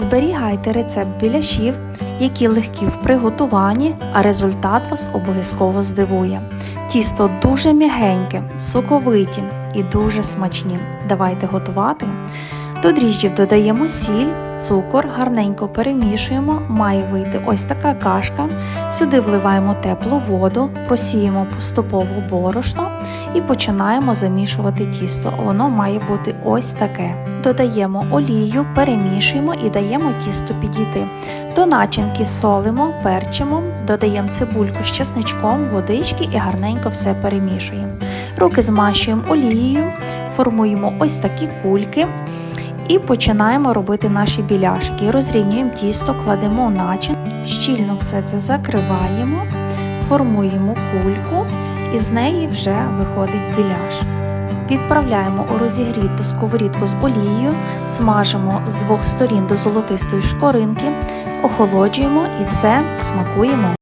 Зберігайте рецепт біляшів, які легкі в приготуванні, а результат вас обов'язково здивує. Тісто дуже м'ягеньке, соковиті і дуже смачні. Давайте готувати. До дріжджів додаємо сіль, цукор, гарненько перемішуємо, має вийти ось така кашка. Сюди вливаємо теплу воду, просіємо поступово борошно і починаємо замішувати тісто. Воно має бути ось таке. Додаємо олію, перемішуємо і даємо тісту підійти. До начинки солимо, перчимо, додаємо цибульку з чесничком, водички і гарненько все перемішуємо. Руки змащуємо олією, формуємо ось такі кульки. І починаємо робити наші біляшки. Розрівнюємо тісто, кладемо начин, щільно все це закриваємо, формуємо кульку і з неї вже виходить біляш. Відправляємо у розігріту сковорідку з олією, смажимо з двох сторін до золотистої шкоринки, охолоджуємо і все смакуємо.